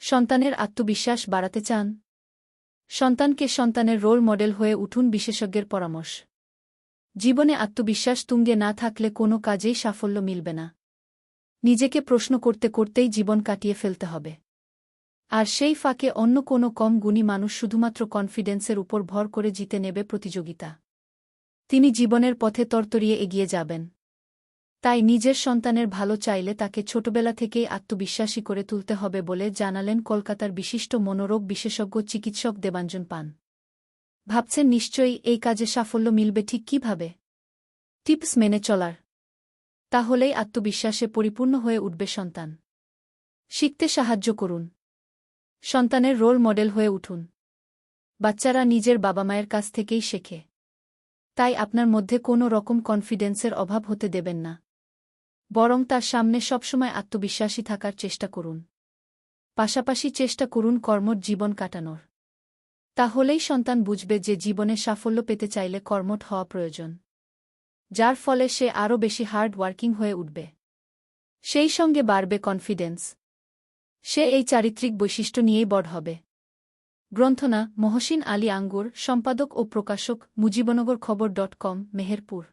সন্তানের আত্মবিশ্বাস বাড়াতে চান? সন্তানকে সন্তানের রোল মডেল হয়ে উঠুন বিশেষজ্ঞের পরামর্শ। জীবনে আত্মবিশ্বাস তুঙ্গে না থাকলে কোনো কাজেই সাফল্য মিলবে না। নিজেকে প্রশ্ন করতে করতেই জীবন কাটিয়ে ফেলতে হবে। আর সেই ফাঁকে অন্য কোনো কম গুণী মানুষ শুধুমাত্র কনফিডেন্সের উপর ভর করে জিতে নেবে প্রতিযোগিতা। তিনি জীবনের পথে তরতরিয়ে এগিয়ে যাবেন। তাই নিজের সন্তানের ভালো চাইলে তাকে ছোটবেলা থেকেই আত্মবিশ্বাসী করে তুলতে হবে বলে জানালেন কলকাতার বিশিষ্ট মনোরোগ বিশেষজ্ঞ চিকিৎসক দেবাঞ্জন পান। ভাবছেন নিশ্চয়ই এই কাজে সাফল্য মিলবে ঠিক কীভাবে? টিপস মেনে চলার। তাহলেই আত্মবিশ্বাসে পরিপূর্ণ হয়ে উঠবে সন্তান। শিখতে সাহায্য করুন। সন্তানের রোল মডেল হয়ে উঠুন। বাচ্চারা নিজের বাবা মায়ের কাছ থেকেই শেখে। তাই আপনার মধ্যে কোনো রকম কনফিডেন্সের অভাব হতে দেবেন না। বরং তার সামনে সবসময় আত্মবিশ্বাসী থাকার চেষ্টা করুন। পাশাপাশি চেষ্টা করুন কর্মর জীবন কাটানোর। তাহলেই সন্তান বুঝবে যে জীবনে সাফল্য পেতে চাইলে কর্মট হওয়া প্রয়োজন, যার ফলে সে আরও বেশি হার্ড ওয়ার্কিং হয়ে উঠবে। সেই সঙ্গে বাড়বে কনফিডেন্স। সে এই চারিত্রিক বৈশিষ্ট্য নিয়েই বড় হবে। গ্রন্থনা, মহসিন আলী আঙ্গুর, সম্পাদক ও প্রকাশক মুজিবনগর খবর ডট কম, মেহেরপুর।